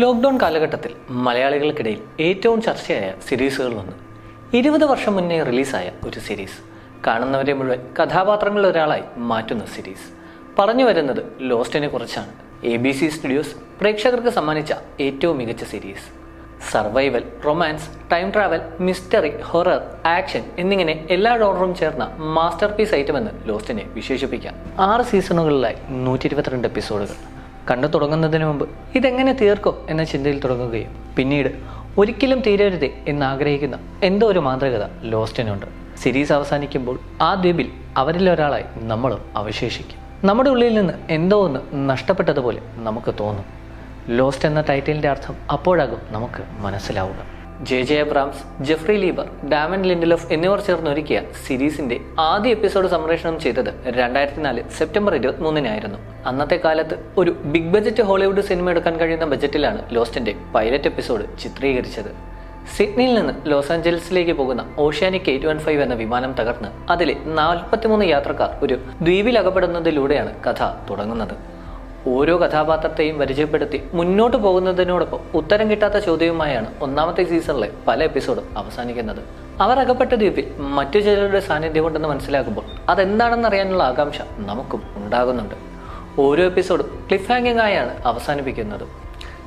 Lockdown കാലഘട്ടത്തിൽ മലയാളികൾക്കിടയിൽ ഏറ്റവും ചർച്ചയായ സീരീസുകളിലൊന്ന് ഇരുപത് വർഷം മുന്നേ റിലീസായ ഒരു സീരീസ്. കാണുന്നവരെ മുഴുവൻ കഥാപാത്രങ്ങളിൽ ഒരാളായി മാറ്റുന്ന സീരീസ്. പറഞ്ഞു വരുന്നത് ലോസ്റ്റിനെ കുറിച്ചാണ്. എ ബി സി സ്റ്റുഡിയോസ് പ്രേക്ഷകർക്ക് സമ്മാനിച്ച ഏറ്റവും മികച്ച series. Survival romance time travel mystery horror action എന്നിങ്ങനെ എല്ലാ ഡോണറും ചേർന്ന മാസ്റ്റർ പീസ് ഐറ്റമെന്ന് ലോസ്റ്റിനെ വിശേഷിപ്പിക്കാം. ആറ് സീസണുകളിലായി നൂറ്റി ഇരുപത്തിരണ്ട് എപ്പിസോഡുകൾ. കണ്ടു തുടങ്ങുന്നതിന് മുമ്പ് ഇതെങ്ങനെ തീർക്കും എന്ന ചിന്തയിൽ തുടങ്ങുകയും പിന്നീട് ഒരിക്കലും തീരരുതേ എന്നാഗ്രഹിക്കുന്ന എന്തോ ഒരു മാന്ത്രികത ലോസ്റ്റിനുണ്ട്. സീരീസ് അവസാനിക്കുമ്പോൾ ആ ദ്വീപിൽ അവരിൽ ഒരാളായി നമ്മളും അവശേഷിക്കും. നമ്മുടെ ഉള്ളിൽ നിന്ന് എന്തോ ഒന്ന് നഷ്ടപ്പെട്ടതുപോലെ നമുക്ക് തോന്നും. ലോസ്റ്റ് എന്ന ടൈറ്റിലിന്റെ അർത്ഥം അപ്പോഴാകും നമുക്ക് മനസ്സിലാവുക. J J Abrams Jeffrey Lieber Damon Lindelof എന്നിവർ ചേർന്നൊരുക്കിയ സീരീസിന്റെ ആദ്യ എപ്പിസോഡ് സംപ്രേഷണം ചെയ്തത് രണ്ടായിരത്തി നാല് സെപ്റ്റംബർ ഇരുപത്തിമൂന്നിനായിരുന്നു അന്നത്തെ കാലത്ത് ഒരു ബിഗ് ബജറ്റ് ഹോളിവുഡ് സിനിമ എടുക്കാൻ കഴിയുന്ന ബജറ്റിലാണ് ലോസ്റ്റിന്റെ പൈലറ്റ് എപ്പിസോഡ് ചിത്രീകരിച്ചത്. സിഡ്നിയിൽ നിന്ന് ലോസ് ആഞ്ചലസിലേക്ക് പോകുന്ന ഓഷ്യാനിക് എയ്റ്റ് വൺ ഫൈവ് എന്ന വിമാനം തകർന്ന് അതിലെ നാൽപ്പത്തിമൂന്ന് യാത്രക്കാർ ഒരു ദ്വീപിൽ അകപ്പെടുന്നതിലൂടെയാണ് കഥ തുടങ്ങുന്നത്. ഓരോ കഥാപാത്രത്തെയും പരിചയപ്പെടുത്തി മുന്നോട്ട് പോകുന്നതിനോടൊപ്പം ഉത്തരം കിട്ടാത്ത ചോദ്യവുമായാണ് ഒന്നാമത്തെ സീസണിലെ പല എപ്പിസോഡും അവസാനിക്കുന്നത്. അവർ അകപ്പെട്ട ദ്വീപിൽ മറ്റു ചിലരുടെ സാന്നിധ്യം ഉണ്ടെന്ന് മനസ്സിലാക്കുമ്പോൾ അതെന്താണെന്ന് അറിയാനുള്ള ആകാംക്ഷ നമുക്കും ഉണ്ടാകുന്നുണ്ട്. ഓരോ എപ്പിസോഡും ക്ലിഫ് ഹാങ്ങിങ് ആയാണ് അവസാനിപ്പിക്കുന്നത്.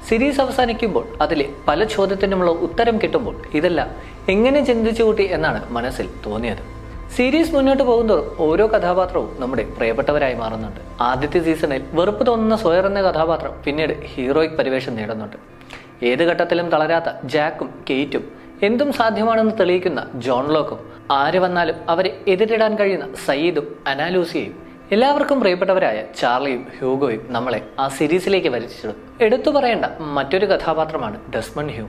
സീരീസ് അവസാനിക്കുമ്പോൾ അതിലെ പല ചോദ്യത്തിനുമുള്ള ഉത്തരം കിട്ടുമ്പോൾ ഇതെല്ലാം എങ്ങനെ ചിന്തിച്ചു കൂട്ടി എന്നാണ് മനസ്സിൽ തോന്നിയത്. സീരീസ് മുന്നോട്ട് പോകുന്തോറും ഓരോ കഥാപാത്രവും നമ്മുടെ പ്രിയപ്പെട്ടവരായി മാറുന്നുണ്ട്. ആദ്യത്തെ സീസണിൽ വെറുപ്പ് തോന്നുന്ന സ്വയർ എന്ന കഥാപാത്രം പിന്നീട് ഹീറോയിക് പരിവേഷം നേടുന്നുണ്ട്. ഏത് ഘട്ടത്തിലും തളരാത്ത ജാക്കും കെയ്റ്റും എന്തും സാധ്യമാണെന്ന് തെളിയിക്കുന്ന ജോൺ ലോക്കും ആര് വന്നാലും അവരെ എതിരിടാൻ കഴിയുന്ന സയ്യിദും അനാലൂസിയയും എല്ലാവർക്കും പ്രിയപ്പെട്ടവരായ ചാർലിയും ഹ്യൂഗോയും നമ്മളെ ആ സീരീസിലേക്ക് വരച്ചിടും എടുത്തു പറയേണ്ട മറ്റൊരു കഥാപാത്രമാണ് ഡസ്മൺ ഹ്യൂ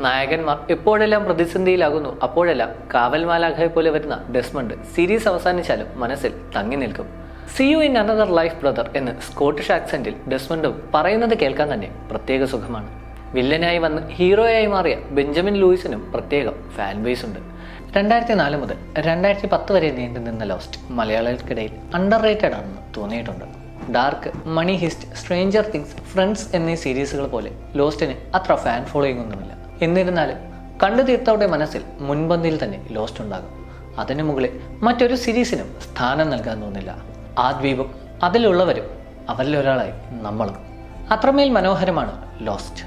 നായകന്മാർ എപ്പോഴെല്ലാം പ്രതിസന്ധിയിലാകുന്നു അപ്പോഴെല്ലാം കാവൽ മാലാഖയെ പോലെ വരുന്ന ഡെസ്മണ്ട് സീരീസ് അവസാനിച്ചാലും മനസ്സിൽ തങ്ങി നിൽക്കും. See you in another life brother എന്ന് സ്കോട്ടിഷ് ആക്സെന്റിൽ ഡെസ്മണ്ടും പറയുന്നത് കേൾക്കാൻ തന്നെ പ്രത്യേക സുഖമാണ്. വില്ലനായി വന്ന് ഹീറോയായി മാറിയ ബെഞ്ചമിൻ ലൂയിസിനും പ്രത്യേകം ഫാൻ ബേസ് ഉണ്ട്. രണ്ടായിരത്തി നാല് മുതൽ രണ്ടായിരത്തി പത്ത് വരെ നീണ്ടു നിന്ന ലോസ്റ്റ് മലയാളികൾക്കിടയിൽ അണ്ടർ റേറ്റഡ് ആണെന്ന് തോന്നിയിട്ടുണ്ട്. Dark Money Heist Stranger Things Friends എന്നീ സീരീസുകൾ പോലെ ലോസ്റ്റിന് അത്ര ഫാൻ ഫോളോയിങ് ഒന്നുമില്ല. എന്നിരുന്നാലും കണ്ടു തീർത്തവരുടെ മനസ്സിൽ മുൻപന്തിയിൽ തന്നെ ലോസ്റ്റ് ഉണ്ടാകും. അതിനു മുകളിൽ മറ്റൊരു സീരീസിനും സ്ഥാനം നൽകാൻ തോന്നില്ല. ആ ദ്വീപും അതിലുള്ളവരും അവരിലൊരാളായി നമ്മളും. അത്രമേൽ മനോഹരമാണ് ലോസ്റ്റ്